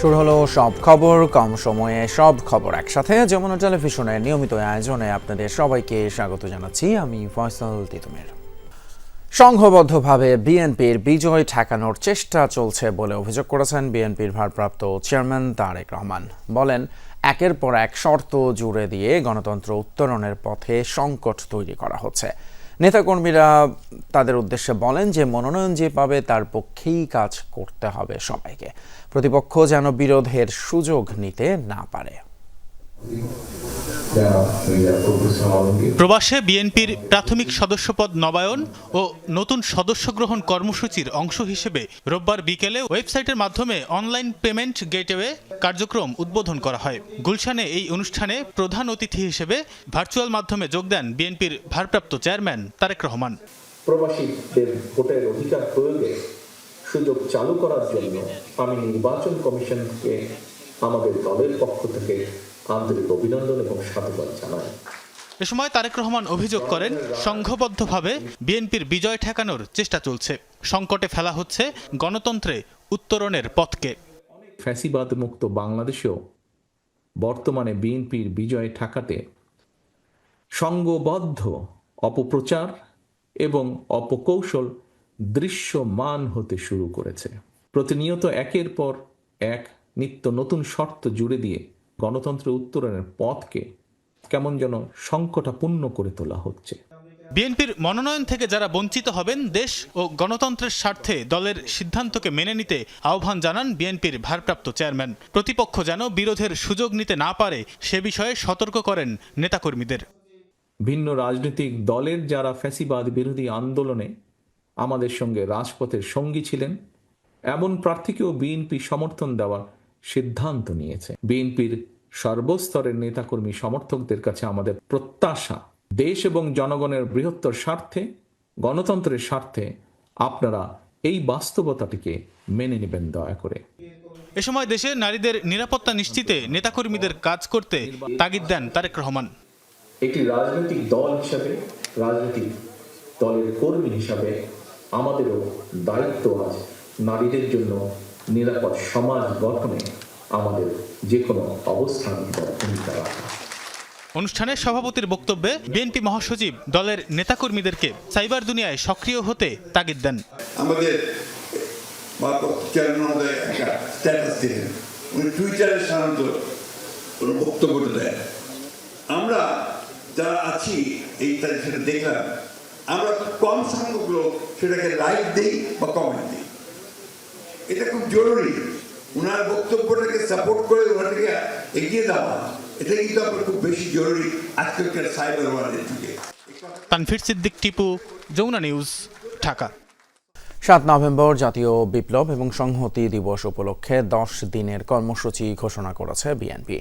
শুরু হলো সব খবর, কম সময়ে সব খবর একসাথে। যমুনা টেলিভিশনের নিয়মিত আয়োজনে আপনাদের সবাইকে স্বাগত জানাচ্ছি। আমি ফয়সাল তিতুমের। সংঘবদ্ধভাবে বিএনপির বিজয় ঠেকানোর চেষ্টা চলছে বলে অভিযোগ করেছেন বিএনপির ভারপ্রাপ্ত চেয়ারম্যান তারেক রহমান। বলেন, একের পর এক শর্ত জুড়ে দিয়ে গণতন্ত্র উত্তরণের পথে সংকট তৈরি করা হচ্ছে। নেতাকর্মীরা তাদের উদ্দেশ্যে বলেন যে মনোনয়ন যে পাবে তার পক্ষেই কাজ করতে হবে সবাইকে। প্রতিপক্ষ যেন বিরোধের সুযোগ নিতে না পারে। প্রবাসে বিএনপির প্রাথমিক সদস্যপদ নবায়ন ও নতুন সদস্য গ্রহণ কর্মসূচির অংশ হিসেবে রোববার বিকেলে ওয়েবসাইটের মাধ্যমে অনলাইন পেমেন্ট গেটওয়ে কার্যক্রম উদ্বোধন করা হয়। গুলশানে এই অনুষ্ঠানে প্রধান অতিথি হিসেবে ভার্চুয়াল মাধ্যমে যোগ দেন বিএনপির ভারপ্রাপ্ত চেয়ারম্যান তারেক রহমান। প্রবাসীদের ভোটের অধিকার প্রয়োগে সুযোগ চালু করার জন্য আমি নির্বাচন কমিশনকে আমাদের দলের পক্ষ থেকে আন্তরিক অভিনন্দন এবং সাধুবাদ জানাই। এ সময় তারেক রহমান অভিযোগ করেন সংঘবদ্ধভাবে বিএনপির বিজয় ঠেকানোর চেষ্টা চলছে। সংকটে ফেলা হচ্ছে গণতন্ত্রে উত্তরণের পথকে। ফ্যাসিবাদ মুক্ত বাংলাদেশেও বর্তমানে বিএনপির বিজয় ঠেকাতে সংঘবদ্ধ অপপ্রচার এবং অপকৌশল দৃশ্যমান হতে শুরু করেছে। প্রতিনিয়ত একের পর এক নিত্য নতুন শর্ত জুড়ে দিয়ে গণতন্ত্র উত্তরণের পথকে কেমন যেন সংকটাপূর্ণ করে তোলা হচ্ছে। বিএনপির মনোনয়ন থেকে যারা বঞ্চিত হবেন দেশ ও গণতন্ত্রের স্বার্থে দলের সিদ্ধান্তকে মেনে নিতে আহ্বান জানান বিএনপির ভারপ্রাপ্ত চেয়ারম্যান। প্রতিপক্ষ যেন বিরোধের সুযোগ নিতে না পারে সে বিষয়ে সতর্ক করেন নেতাকর্মীদের। ভিন্ন রাজনৈতিক দলের যারা ফ্যাসিবাদ বিরোধী আন্দোলনে আমাদের সঙ্গে রাজপথের সঙ্গী ছিলেন। এমন প্রার্থীকেও বিএনপি সমর্থন দেওয়ার সিদ্ধান্ত নিয়েছে। বিএনপির সর্বস্তরের নেতাকর্মী সমর্থকদের কাছে আমাদের প্রত্যাশা দেশ এবং জনগণের বৃহত্তর স্বার্থে গণতন্ত্রের স্বার্থে আপনারা এই বাস্তবতাটিকে মেনে নেবেন দয়া করে। এ সময় দেশে নারীদের নিরাপত্তা নিশ্চিতে নেতাকর্মীদের কাজ করতে তাগিদ দেন তারেক রহমান। একটি রাজনৈতিক দল হিসাবে রাজনৈতিক দলের কর্মী হিসাবে আমাদেরও দায়িত্ব আছে নারীদের জন্য নিরাপদ সমাজ গঠনে আমাদের যে কোনো অবস্থান ভূমিকা রাখা অনুষ্ঠানে সভাপতির বক্তব্যে বিএনপি মহাসচিব দলের নেতাকর্মীদেরকে সাইবার দুনিয়ায় সক্রিয় হতে তাগিদ দেন। আমাদের উনি টুইটারে সাধারণত কোনো বক্তব্যটা আমরা যারা আছি এই তারিখ সেটা দেখলাম আমরা কম সংখ্যক লোক সেটাকে লাইক দিই বা কমেন্ট দিই। এটা খুব জরুরি। ওনার বক্তব্যটাকে সাপোর্ট করে ওনাটাকে এগিয়ে দেওয়া এটা কিন্তু আপনার খুব বেশি জরুরি আজকালকার সাইবার ওয়ার্ল্ডের যুগে। তানফির সিদ্দিক টিপু, যমুনা নিউজ ঢাকা। সাত নভেম্বর জাতীয় বিপ্লব এবং সংহতি দিবস উপলক্ষে দশ দিনের কর্মসূচি ঘোষণা করেছে বিএনপি।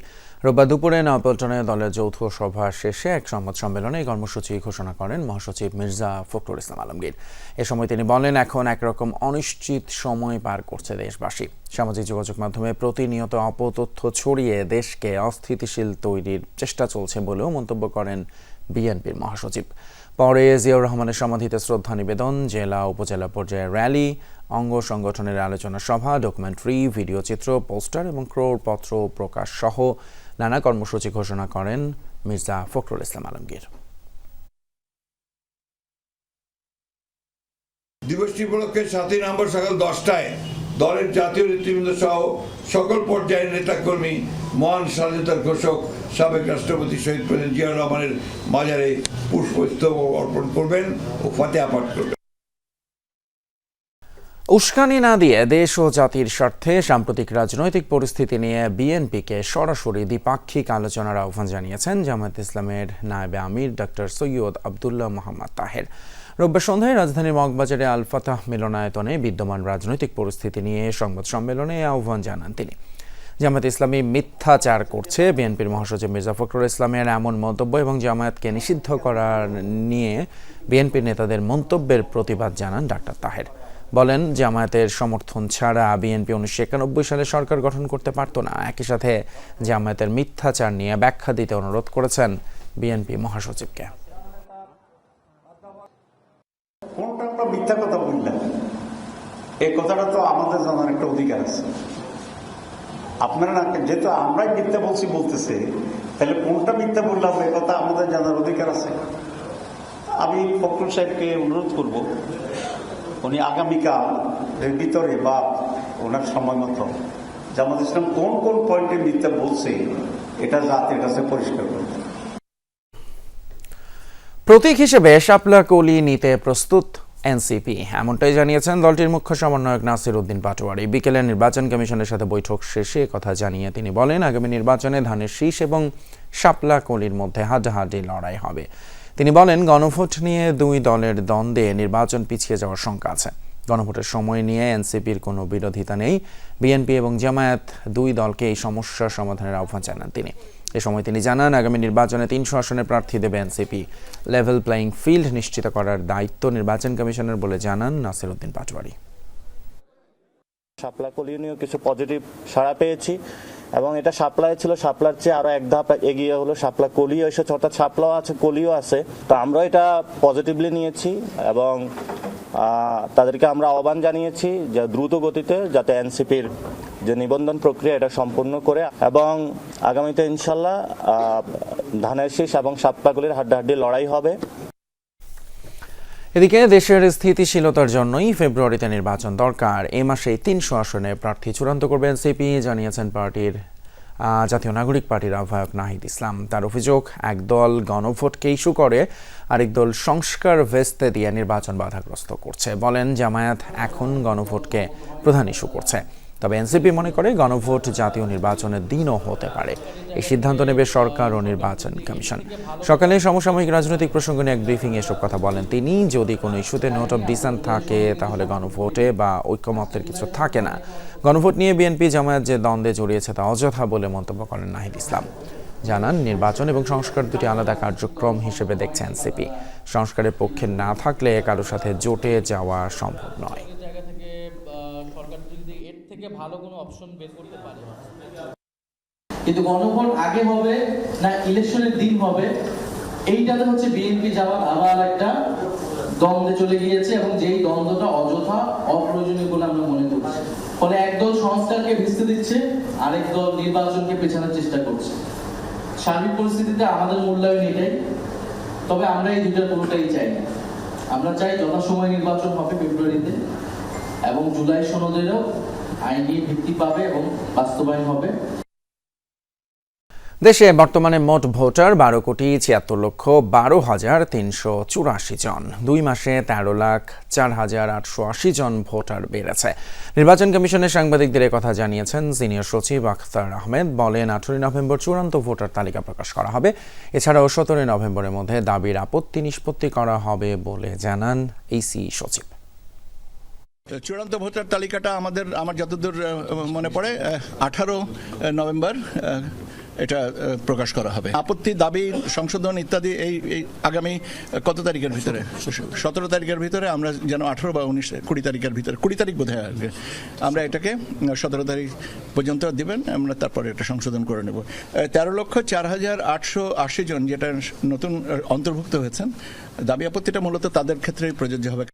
রোববার দুপুরে নয়াপল্টনে দলের যৌথ সভা শেষে এক সংবাদ সম্মেলনে এই কর্মসূচি ঘোষণা করেন মহাসচিব মির্জা ফখরুল ইসলাম আলমগীর। এ সময় তিনি বলেন, এখন একরকম অনিশ্চিত সময় পার করছে দেশবাসী। সামাজিক যোগাযোগ মাধ্যমে প্রতিনিয়ত অপতথ্য ছড়িয়ে দেশকে অস্থিতিশীল তৈরির চেষ্টা চলছে বলেও মন্তব্য করেন বিএনপির মহাসচিব। পরে জিয়াউর রহমানের সমাধিতে শ্রদ্ধা নিবেদন, জেলা উপজেলা পর্যায়ে র্যালি, অঙ্গ সংগঠনের আলোচনা সভা, ডকুমেন্টারি, ভিডিও চিত্র, পোস্টার এবং ক্রোড়পত্র প্রকাশ সহ নানা কর্মসূচি ঘোষণা করেন মির্জা ফখরুল ইসলাম আলমগীর। দিবসটি উপলক্ষে সাতই নভেম্বর সকাল দশটায় দলের জাতীয় নেতৃবৃন্দ সহ সকল পর্যায়ের নেতাকর্মী, মহান স্বাধীনতার ঘোষক, সাবেক রাষ্ট্রপতি শহীদ প্রেসিডেন্ট জিয়াউর রহমানের মাজারে পুষ্পস্তবক অর্পণ করবেন ও ফাতেহা পাঠ করবেন। উস্কানি না দিয়ে দেশ ও জাতির স্বার্থে সাম্প্রতিক রাজনৈতিক পরিস্থিতি নিয়ে বিএনপিকে সরাসরি দ্বিপাক্ষিক আলোচনার আহ্বান জানিয়েছেন জামায়াত ইসলামের নায়েবে আমির ডক্টর সৈয়দ আবদুল্লাহ মোহাম্মদ তাহের। রোববার সন্ধ্যায় রাজধানীর মগবাজারে আল ফাতাহ মিলনায়তনে বিদ্যমান রাজনৈতিক পরিস্থিতি নিয়ে সংবাদ সম্মেলনে আহ্বান জানান তিনি। জামায়াত ইসলামী মিথ্যাচার করছে। বিএনপির মহাসচিব মির্জা ফখরুল ইসলামের এমন মন্তব্য এবং জামায়াতকে নিষিদ্ধ করার নিয়ে বিএনপির নেতাদের মন্তব্যের প্রতিবাদ জানান ডাক্তার তাহের। বলেন, জামায়াতের সমর্থন ছাড়া বিএনপি উনিশশো একানব্বই সালে সরকার গঠন করতে পারত না। একই সাথে জামায়াতের মিথ্যাচার নিয়ে ব্যাখ্যা দিতে অনুরোধ করেছেন বিএনপি মহাসচিবকে কোনটা আমরা মিথ্যা কথা বললাম এই কথাটা তো আমাদের জানার একটা অধিকার আছে। আপনারা না, যেহেতু আমরাই মিথ্যা বলছি, বলতেছে, তাহলে কোনটা মিথ্যা বললাম? এ কথা আমাদের জানার অধিকার আছে। আমি ফখরুল সাহেবকে অনুরোধ করব, উনি আগামীকাল এর ভিতরে বা ওনার সময় মতো জামাত ইসলাম কোন কোন পয়েন্টে মিথ্যা বলছে, এটা জাতির কাছে পরিষ্কার করতে প্রতীক হিসেবে শাপলা কলি নিতে প্রস্তুত। এনসিপি। এমনটাই জানিয়েছেন দলটির মুখ্য সমন্বয়ক নাসির উদ্দিন পাটোয়ারি। বিকেলে নির্বাচন কমিশনের সাথে বৈঠক শেষে কথা জানিয়ে তিনি বলেন, আগামী নির্বাচনে ধানের শীষ এবং শাপলা কলির মধ্যে হাড্ডাহাড্ডি লড়াই হবে। তিনি বলেন, গণভোট নিয়ে দুই দলের দ্বন্দ্বে নির্বাচন পিছিয়ে যাওয়ার শঙ্কা আছে। গণভোটের সময় নিয়ে এনসিপির কোনো বিরোধিতা নেই। বিএনপি এবং জামায়াত দুই দলকে এই সমস্যার সমাধানের আহ্বান জানান তিনি। এ সময় তিনি জানান, আগামী নির্বাচনে তিনশো আসনে প্রার্থী দেবে এনসিপি। লেভেল প্লেয়িং ফিল্ড নিশ্চিত করার দায়িত্ব নির্বাচন কমিশনের বলে জানান নাসির উদ্দিন পাটোয়ারি। শাপলা কলিও নিয়েও কিছু পজিটিভ সাড়া পেয়েছি এবং এটা শাপলায় ছিল শাপলার চেয়ে আরও এক ধাপ এগিয়ে হলো। শাপলা কলিও এসেছে, অর্থাৎ শাপলাও আছে, কলিও আছে। তো আমরা এটা পজিটিভলি নিয়েছি এবং তাদেরকে আমরা আহ্বান জানিয়েছি যে দ্রুত গতিতে যাতে এনসিপির যে নিবন্ধন প্রক্রিয়া এটা সম্পূর্ণ করে এবং আগামীতে ইনশাল্লাহ ধানের শীষ এবং শাপলাগুলির হাড্ডাহাড্ডি লড়াই হবে। এদিকে দেশের স্থিতিশীলতার জন্যই ফেব্রুয়ারিতে নির্বাচন দরকার। এ মাসেই তিনশো আসনে প্রার্থী চূড়ান্ত করবে এনসিপি, জানিয়েছেন পার্টির জাতীয় নাগরিক পার্টির আহ্বায়ক নাহিদ ইসলাম। তার অভিযোগ, একদল গণভোটকে ইস্যু করে, আরেক দল সংস্কার ভেস্তে দিয়ে নির্বাচন বাধাগ্রস্ত করছে। বলেন, জামায়াত এখন গণভোটকে প্রধান ইস্যু করছে। তবে এনসিপি মনে করে গণভোট জাতীয় নির্বাচনের দিনও হতে পারে। এই সিদ্ধান্ত নেবে সরকার ও নির্বাচন কমিশন। সকালে সমসাময়িক রাজনৈতিক প্রসঙ্গ নিয়ে এক ব্রিফিং এসব কথা বলেন তিনি। যদি কোনো ইস্যুতে নোট অফ ডিসেন্ট থাকে, তাহলে গণভোটে বা ঐক্যমত্যের কিছু থাকে না। গণভোট নিয়ে বিএনপি জামায়াত যে দ্বন্দ্বে জড়িয়েছে তা অযথা বলে মন্তব্য করেন নাহিদ ইসলাম। জানান, নির্বাচন এবং সংস্কার দুটি আলাদা কার্যক্রম হিসেবে দেখছে এনসিপি। সংস্কারের পক্ষে না থাকলে কারোর সাথে জোটে যাওয়া সম্ভব নয়। থেকে ভালো কোনো অপশন বের করতে পারে। কিন্তু গণভোট আগে হবে না ইলেকশনের দিন হবে? এইটাতে হচ্ছে বিএনপি যাওয়ার আবার একটা দ্বন্দ্বে চলে গিয়েছে এবং যেই দ্বন্দ্বটা অযথা অপ্রয়োজনীয় বলে আমরা মনে করছি। ফলে একদল সংস্কারকে ভিস্তে দিচ্ছে, আরেক দল নির্বাচনকে পেছানোর চেষ্টা করছে। সার্বিক পরিস্থিতিতে আমাদের মূল্যায়ন এটাই। তবে আমরা এই দুইটার কোনোটাই চাই না। আমরা চাই যথাসময় নির্বাচন হবে ফেব্রুয়ারিতে এবং জুলাই সনদেরও আইনি ভিত্তি পাবে এবং বাস্তবায়ন হবে। দেশে বর্তমানে মোট ভোটার বারো কোটি ছিয়াত্তর লক্ষ বারো হাজার তিনশো চুরাশি জন। দুই মাসে তেরো লাখ চার হাজার আটশো আশি জন ভোটার বেড়েছে। নির্বাচন কমিশনের সাংবাদিকদের কথা জানিয়েছেন সিনিয়র সচিব আখতার আহমেদ। বলেন, আঠেরোই নভেম্বর চূড়ান্ত ভোটার তালিকা প্রকাশ করা হবে। এছাড়াও সতেরোই নভেম্বরের মধ্যে দাবির আপত্তি নিষ্পত্তি করা হবে বলে জানান ইসি সচিব। চূড়ান্ত ভোটার তালিকাটা আমাদের, আমার যতদূর মনে পড়ে আঠারো নভেম্বর এটা প্রকাশ করা হবে। আপত্তি, দাবি, সংশোধন ইত্যাদি এই আগামী কত তারিখের ভিতরে? সতেরো তারিখের ভিতরে আমরা যেন আঠারো বা উনিশ, কুড়ি তারিখের ভিতরে, কুড়ি তারিখ বোধ হয় আমরা এটাকে সতেরো তারিখ পর্যন্ত দিবেন, আমরা তারপরে এটা সংশোধন করে নেব। তেরো লক্ষ চার হাজার আটশো আশি জন যেটা নতুন অন্তর্ভুক্ত হয়েছেন, দাবি আপত্তিটা মূলত তাদের ক্ষেত্রেই প্রযোজ্য হবে।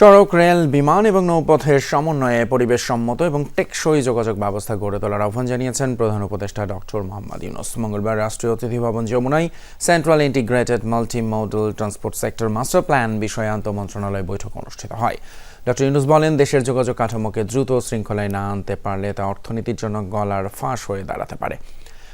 সড়ক, রেল, বিমান এবং নৌপথের সমন্বয়ে পরিবেশ সম্মত এবং টেকসই যোগাযোগ ব্যবস্থা গড়ে তোলার আহ্বান জানিয়েছেন প্রধান উপদেষ্টা ডক্টর মোহাম্মদ ইউনুস। মঙ্গলবার রাষ্ট্রীয় অতিথি ভবন যমুনায় central integrated multi model transport sector master plan বিষয়ে আন্তঃ মন্ত্রণালয় বৈঠক অনুষ্ঠিত হয়। ডক্টর ইউনুস বলেন, দেশের যোগাযোগ কাঠামোকে দ্রুত শৃঙ্খলায় না আনতে পারলে তা অর্থনীতির জন্য গলার ফাঁস হয়ে দাঁড়াতে পারে।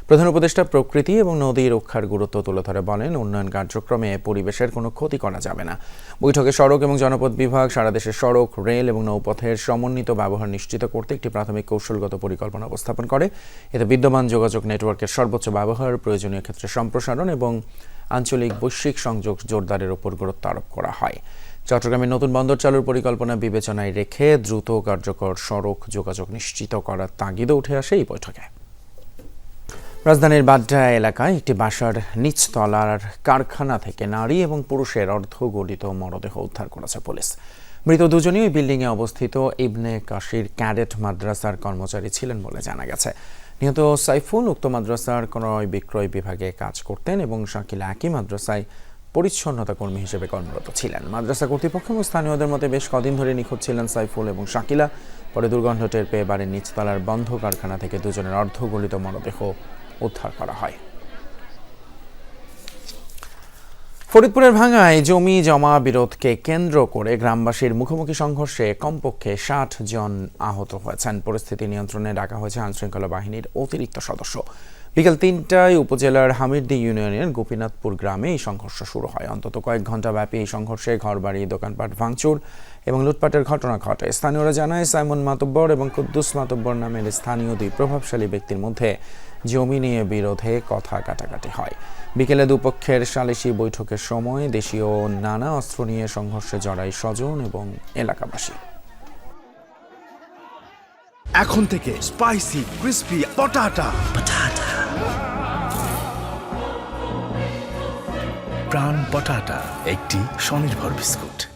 প্রধান উপদেষ্টা প্রকৃতি এবং নদী রক্ষার গুরুত্ব তুলে ধরে বলেন, উন্নয়ন কার্যক্রমে পরিবেশের কোনো ক্ষতি করা যাবে না। বৈঠকে সড়ক এবং জনপথ বিভাগ, সারা দেশের সড়ক, রেল এবং নৌপথের সমন্বিত ব্যবহার নিশ্চিত করতে একটি প্রাথমিক কৌশলগত পরিকল্পনা উপস্থাপন করে। এতে বিদ্যমান যোগাযোগ নেটওয়ার্কের সর্বোচ্চ ব্যবহার, প্রয়োজনীয় ক্ষেত্রে সম্প্রসারণ এবং আঞ্চলিক বৈশ্বিক সংযোগ জোরদারের উপর গুরুত্ব আরোপ করা হয়। চট্টগ্রামে নতুন বন্দর চালুর পরিকল্পনা বিবেচনায় রেখে দ্রুত কার্যকর সড়ক যোগাযোগ নিশ্চিত করার তাগিদে উঠে আসে এই বৈঠকে। রাজধানীর বাড্ডা এলাকায় একটি বাসার নিচতলার কারখানা থেকে নারী এবং পুরুষের অর্ধগঠিত মরদেহ উদ্ধার করেছে পুলিশ। মৃত দুজনই বিল্ডিংয়ে অবস্থিত ইবনে কাশির ক্যাডেট মাদ্রাসার কর্মচারী ছিলেন বলে জানা গেছে। নিহত সাইফুল উক্ত মাদ্রাসার ক্রয় বিক্রয় বিভাগে কাজ করতেন এবং শাকিল একই মাদ্রাসায় পরিচ্ছন্নতা কর্মী হিসেবে কর্মরত ছিলেন। মাদ্রাসা কর্তৃপক্ষ এবং স্থানীয়দের মতে বেশ কদিন ধরে নিখোঁজ ছিলেন সাইফুল এবং শাকিলা। পরে দুর্গন্ধ টের পেয়ে বাড়ির নিচতলার বন্ধ কারখানা থেকে দুজনের অর্ধগলিত মরদেহ উদ্ধার করা হয়। ফরিদপুরের ভাঙায় জমি জমা বিরোধকে কেন্দ্র করে গ্রামবাসীর মুখোমুখি সংঘর্ষে কমপক্ষে ষাট জন আহত হয়েছেন। পরিস্থিতি নিয়ন্ত্রণে ডাকা হয়েছে আইনশৃঙ্খলা বাহিনীর অতিরিক্ত সদস্য। বিকেল তিনটায় উপজেলার হামিরদি ইউনিয়নের গোপীনাথপুর গ্রামে এই সংঘর্ষ শুরু হয়। অন্তত কয়েক ঘণ্টা ব্যাপী এই সংঘর্ষে ঘরবাড়ি, দোকানপাট ভাঙচুর এবং লুটপাটের ঘটনা ঘটে। স্থানীয়রা জানায়, সাইমন মাতব্বর এবং কুদ্দুস মাতব্বর নামের স্থানীয় দুই প্রভাবশালী ব্যক্তির মধ্যে জমি নিয়ে বিরোধে কথা কাটাকাটি হয়। বিকেলে দুপক্ষের সালিশি বৈঠকের সময় দেশীয় নানা অস্ত্র নিয়ে সংঘর্ষে জড়ায় স্বজন এবং এলাকাবাসী। এখন থেকে স্পাইসি ক্রিস্পি পটাটা। প্রাণ পটাটা একটি স্বনির্ভর বিস্কুট।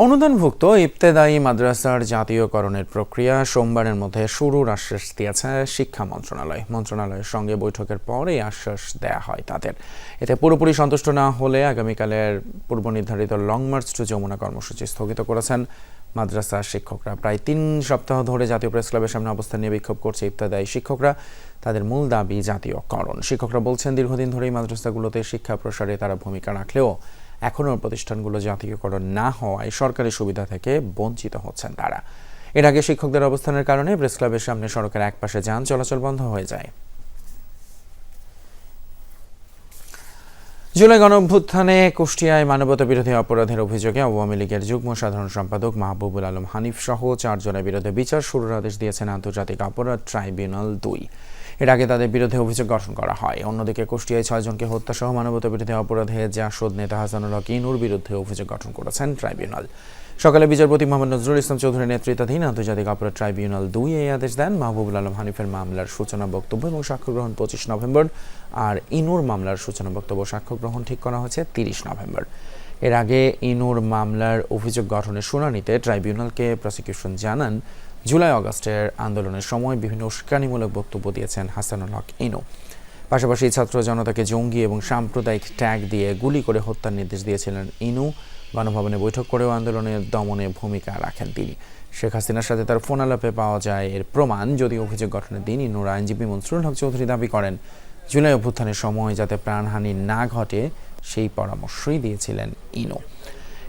অনুদানভুক্ত ইবতেদায়ী মাদ্রাসার জাতীয়করণের প্রক্রিয়া সোমবারের মধ্যে শুরুর আশ্বাস দিয়েছে শিক্ষা মন্ত্রণালয়। মন্ত্রণালয়ের সঙ্গে বৈঠকের পর এই আশ্বাস দেয়া হয় তাদের। এতে পুরোপুরি সন্তুষ্ট না হলে আগামীকালের পূর্ব নির্ধারিত লং মার্চ টু যমুনা কর্মসূচি স্থগিত করেছেন। মাদ্রাসা শিক্ষকরা প্রায় তিন সপ্তাহ ধরে জাতীয় প্রেস ক্লাবের সামনে অবস্থান নিয়ে বিক্ষোভ করছে ইবতেদায়ী শিক্ষকরা। তাদের মূল দাবি জাতীয়করণ। শিক্ষকরা বলছেন, দীর্ঘদিন ধরেই মাদ্রাসাগুলোতে শিক্ষা প্রসারে তারা ভূমিকা রাখলেও এখনও প্রতিষ্ঠানগুলো জাতীয়করণ না হওয়ায় সরকারি সুবিধা থেকে বঞ্চিত হচ্ছেন তারা। এর আগে শিক্ষকদের অবস্থানের কারণে প্রেস ক্লাবের সামনে সড়কের একপাশে যান, চলাচল বন্ধ হয়ে যায়। জুলাই গণঅভ্যুত্থানে কুষ্টিয়ায় মানবতা বিরোধী অপরাধের অভিযোগে আওয়ামী লীগের যুগ্ম সাধারণ সম্পাদক মাহবুবুল আলম হানিফ সহ চারজনের বিরুদ্ধে বিচার শুরুর আদেশ দিয়েছেন আন্তর্জাতিক অপরাধ ট্রাইব্যুনাল দুই। এর আগে তাদের বিরুদ্ধে অভিযোগ গঠন করা হয়। অন্যদিকে কুষ্টিয়ায় ছয়জনকে হত্যা সহ মানবতা বিরোধী অপরাধে জাসদ নেতা হাসানুল হক ইনুর বিরুদ্ধে অভিযোগ গঠন করেছেন ট্রাইব্যুনাল। সকালে বিচারপতি মোহাম্মদ নজরুল ইসলাম চৌধুরীর নেতৃত্বাধীন আন্তর্জাতিক অপরাধ ট্রাইব্যুনাল দুই এই আদেশ দেন। মাহবুবুল আলম হানিফের মামলার সূচনা বক্তব্য এবং সাক্ষ্য গ্রহণ পঁচিশ নভেম্বর আর ইনুর মামলার সূচনা বক্তব্য সাক্ষ্য গ্রহণ ঠিক করা হয়েছে তিরিশ নভেম্বর। এর আগে ইনুর মামলার অভিযোগ গঠনের শুনানিতে ট্রাইব্যুনালকে প্রসিকিউশন জানান জুলাই আগস্টের আন্দোলনের সময় বিভিন্ন উস্কানিমূলক বক্তব্য দিয়েছেন হাসানুল হক ইনু। পাশাপাশি ছাত্র জনতাকে জঙ্গি এবং সাম্প্রদায়িক ট্যাগ দিয়ে গুলি করে হত্যার নির্দেশ দিয়েছিলেন ইনু। গণভবনে বৈঠক করেও আন্দোলনের দমনে ভূমিকা রাখেন তিনি। শেখ হাসিনার সাথে তার ফোন আলাপে পাওয়া যায় এর প্রমাণ যদি অভিযোগ গঠনের দিন ইনুর আইনজীবী মনসুরুল হক চৌধুরী দাবি করেন, জুলাই অভ্যুত্থানের সময় যাতে প্রাণহানি না ঘটে, সেই পরামর্শই দিয়েছিলেন ইনু।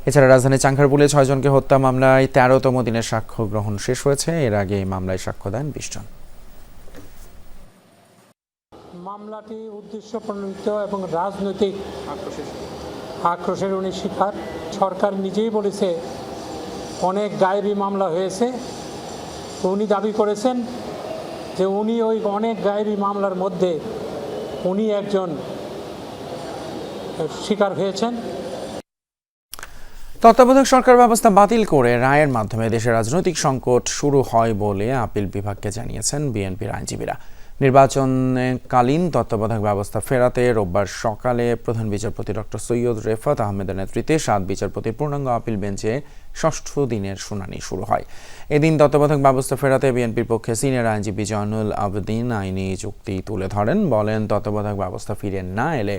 এছাড়া রাজধানী চাঙ্খারপুলে ছয়জনকে হত্যা মামলায় তেরোতম দিনের সাক্ষ্য গ্রহণ শেষ হয়েছে। এর আগে এই মামলায় সাক্ষ্য দেন বিশ জন। মামলাটি উদ্দেশ্য প্রণোদিত এবং রাজনৈতিক আক্রোশের উনি শিকার। সরকার নিজেই বলেছে, অনেক গায়েবী মামলা হয়েছে। উনি দাবি করেছেন যে উনি ওই অনেক গায়েবী মামলার মধ্যে উনি একজন শিকার হয়েছেন। তত্ত্বাবধায়ক সরকার ব্যবস্থা বাতিল করে রায়ের মাধ্যমে দেশের রাজনৈতিক সংকট শুরু হয় বলে আপিল বিভাগকে জানিয়েছেন বিএনপির আইনজীবীরা। নির্বাচনকালীন তত্ত্বাবধায়ক ব্যবস্থা ফেরাতে রোববার সকালে প্রধান বিচারপতি ডক্টর সৈয়দ রেফাত আহমেদের নেতৃত্বে সাত বিচারপতির পূর্ণাঙ্গ আপিল বেঞ্চে ষষ্ঠ দিনের শুনানি শুরু হয়। এদিন তত্ত্বাবধায়ক ব্যবস্থা ফেরাতে বিএনপির পক্ষে সিনিয়র আইনজীবী জয়নুল আবদিন আইনি যুক্তি তুলে ধরেন। বলেন, তত্ত্বাবধায়ক ব্যবস্থা ফিরে না এলে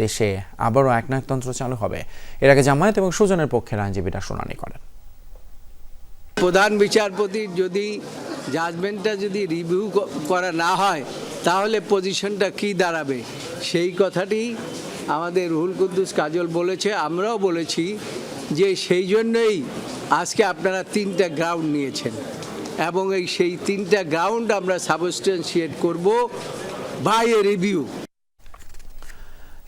দেশে আবারও একনায়কতন্ত্র চালু হবে। এর আগে জামায়াত এবং সুজনের পক্ষের আইনজীবীরা শুনানি করেন। প্রধান বিচারপতির যদি জাজমেন্টটা যদি রিভিউ করা না হয়, তাহলে পজিশনটা কি দাঁড়াবে? সেই কথাটি আমাদের রুহুল কুদ্দুস কাজল বলেছে, আমরাও বলেছি যে সেই জন্যই আজকে আপনারা তিনটা গ্রাউন্ড নিয়েছেন এবং এই সেই তিনটা গ্রাউন্ড আমরা সাবস্টেন্সিয়েট করব বাই এ রিভিউ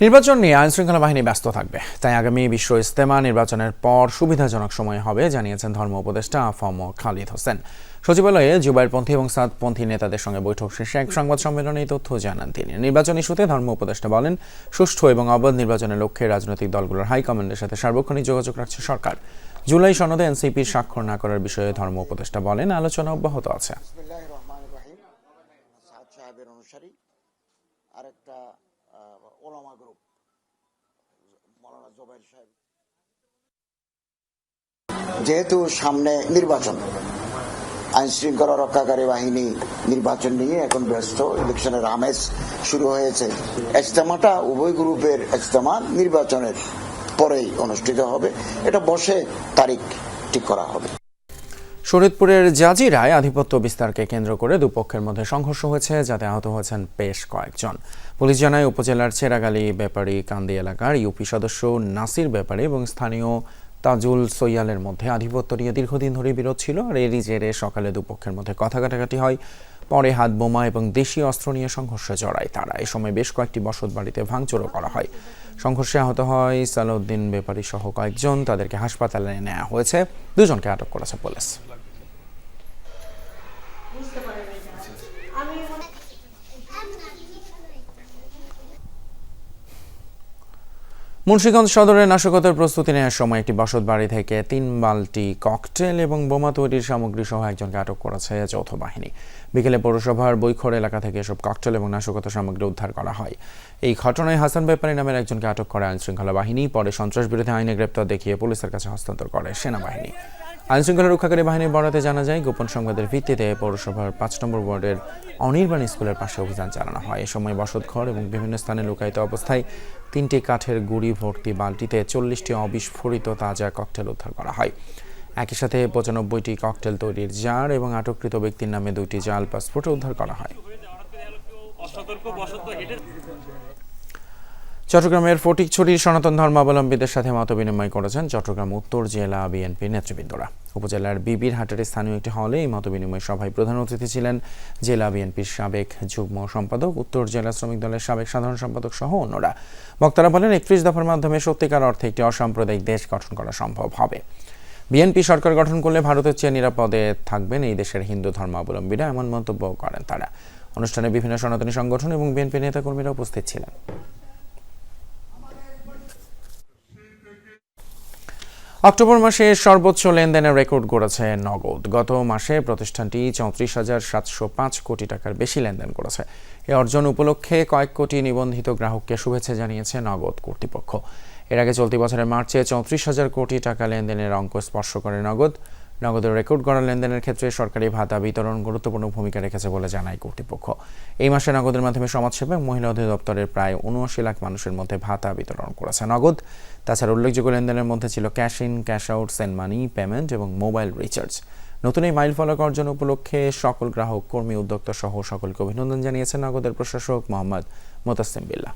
নির্বাচন নিয়ে আইন শৃঙ্খলা বাহিনী ব্যস্ত থাকবে। তাই আগামী বিশ্ব ইস্তেমা নির্বাচনের পর সুবিধাজনক সময় হবে, জানিয়েছেন ধর্ম উপদেষ্টা আফম খালিদ হোসেন। সচিবালয়ে জুবাইরপন্থী এবং সাদপন্থী নেতাদের সঙ্গে বৈঠক শেষে এক সংবাদ সম্মেলনে এই তথ্য জানান তিনি। নির্বাচন ইস্যুতে ধর্ম উপদেষ্টা বলেন, সুষ্ঠু এবং অবাধ নির্বাচনের লক্ষ্যে রাজনৈতিক দলগুলোর হাইকমান্ডের সাথে সার্বক্ষণিক যোগাযোগ রাখছে সরকার। জুলাই সনদে এনসিপির স্বাক্ষর না করার বিষয়ে ধর্ম উপদেষ্টা বলেন, আলোচনা অব্যাহত আছে। ওলামা গ্রুপ সাহেব। যেহেতু সামনে নির্বাচন আইন শৃঙ্খলা রক্ষাকারী বাহিনী নির্বাচন নিয়ে এখন ব্যস্ত, ইলেকশনের আমেজ শুরু হয়েছে। ইজতেমাটা উভয় গ্রুপের ইজতেমা নির্বাচনের পরেই অনুষ্ঠিত হবে। এটা বসে তারিখ ঠিক করা হবে। শরীদপুরের জাজিরায় আধিপত্য বিস্তারকে কেন্দ্র করে দুপক্ষের মধ্যে সংঘর্ষ হয়েছে, যাতে আহত হয়েছেন বেশ কয়েকজন। পুলিশ জানায়, উপজেলার চেরাগালি ব্যাপারী কান্দি এলাকার ইউপি সদস্য নাসির ব্যাপারী এবং স্থানীয় তাজুল সৈয়ালের মধ্যে আধিপত্য নিয়ে দীর্ঘদিন ধরে বিরোধ ছিল। আর এরই জেরে সকালে দুপক্ষের মধ্যে কথা কাটাকাটি হয়। পরে হাত বোমা এবং দেশীয় অস্ত্র নিয়ে সংঘর্ষে জড়ায় তারা। এ সময় বেশ কয়েকটি বসত বাড়িতে ভাঙচুরও করা হয়। সংঘর্ষে আহত হয় সালাউদ্দিন ব্যাপারী সহ কয়েকজন। তাদেরকে হাসপাতালে নেওয়া হয়েছে। দুজনকে আটক করেছে পুলিশ। মুন্সিগঞ্জ সদরের নাশকতার প্রস্তুতি নেওয়ার সময় একটি বসত বাড়ি থেকে তিন বালতি ককটেল এবং বোমা তৈরির সামগ্রী সহ একজনকে আটক করেছে যৌথ বাহিনী। বিকেলে পৌরসভার বৈখর এলাকা থেকে এসব ককটেল এবং নাশকতা সামগ্রী উদ্ধার করা হয়। এই ঘটনায় হাসান ব্যাপারী নামের একজনকে আটক করে আইনশৃঙ্খলা বাহিনী, পরে সন্ত্রাস বিরোধী আইনে গ্রেপ্তার দেখিয়ে পুলিশের কাছে হস্তান্তর করে সেনাবাহিনী। আইনশৃঙ্খলা রক্ষাকারী বাহিনীর বরাতে জানা যায়, গোপন সংবাদের ভিত্তিতে পৌরসভার পাঁচ নম্বর ওয়ার্ডের অনির্বাণ স্কুলের পাশে অভিযান চালানো হয়। এ সময় বসতঘর এবং বিভিন্ন স্থানে লুকায়িত অবস্থায় তিনটি কাঠের গুড়ি ভর্তি বালতিতে চল্লিশটি অবিস্ফোরিত তাজা ককটেল উদ্ধার করা হয়। একই সাথে পঁচানব্বইটি ককটেল তৈরির জার এবং আটককৃত ব্যক্তির নামে দুইটি জাল পাসপোর্ট উদ্ধার করা হয়। চট্টগ্রামের ফটিকছড়ির সনাতন ধর্মাবলম্বীদের সাথে মত বিনিময় করেছেন চট্টগ্রাম উত্তর জেলা বিএনপির নেতৃবৃন্দরা। উপজেলার বিবির হাটের স্থানীয় একটি হলে এই মত বিনিময় সভায় প্রধান অতিথি ছিলেন জেলা বিএনপির সাবেক যুগ্ম সম্পাদক, উত্তর জেলা শ্রমিক দলের সাবেক সাধারণ সম্পাদক সহ অন্যরা। বক্তারা বলেন, একত্রিশ দফার মাধ্যমে সত্যিকার অর্থে একটি অসাম্প্রদায়িক দেশ গঠন করা সম্ভব হবে। বিএনপি সরকার গঠন করলে ভারতের চেয়ে নিরাপদে থাকবেন এই দেশের হিন্দু ধর্মাবলম্বীরা, এমন মন্তব্য করেন তারা। অনুষ্ঠানে বিভিন্ন সনাতনী সংগঠন এবং বিএনপি নেতাকর্মীরা উপস্থিত ছিলেন। অক্টোবর মাসে সর্বোচ্চ লেনদেনের রেকর্ড গড়েছে নগদ। গত মাসে প্রতিষ্ঠানটি চৌত্রিশ হাজার সাতশো পাঁচ কোটি টাকার বেশি লেনদেন করেছে। এ অর্জন উপলক্ষে কয়েক কোটি নিবন্ধিত গ্রাহককে শুভেচ্ছা জানিয়েছে নগদ কর্তৃপক্ষ। এর আগে চলতি বছরের মার্চে চৌত্রিশ হাজার কোটি টাকা লেনদেনের অঙ্ক স্পর্শ করে নগদ। নগদের রেকর্ড করা লেনদেনের ক্ষেত্রে সরকারি ভাতা বিতরণ গুরুত্বপূর্ণ ভূমিকা রেখেছে বলে জানায় কর্তৃপক্ষ। এই মাসে নগদের মাধ্যমে সমাজসেবা মহিলা অধিদপ্তরের প্রায় উনআশি লাখ মানুষের মধ্যে ভাতা বিতরণ করেছে নগদ। তাছাড়া উল্লেখযোগ্য লেনদেনের মধ্যে ছিল cash in, cash out, send money, payment এবং মোবাইল রিচার্জ। নতুন এই মাইল ফলক অর্জন উপলক্ষে সকল গ্রাহক, কর্মী, উদ্যোক্তা সহ সকলকে অভিনন্দন জানিয়েছেন নগদের প্রশাসক মোহাম্মদ মোতাসিম বিল্লাহ।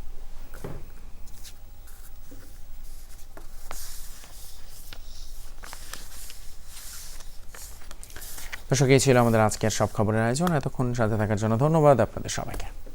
দর্শক, এই ছিল আমাদের আজকের সব খবরের আয়োজন। এতক্ষণ সাথে থাকার জন্য ধন্যবাদ আপনাদের সবাইকে।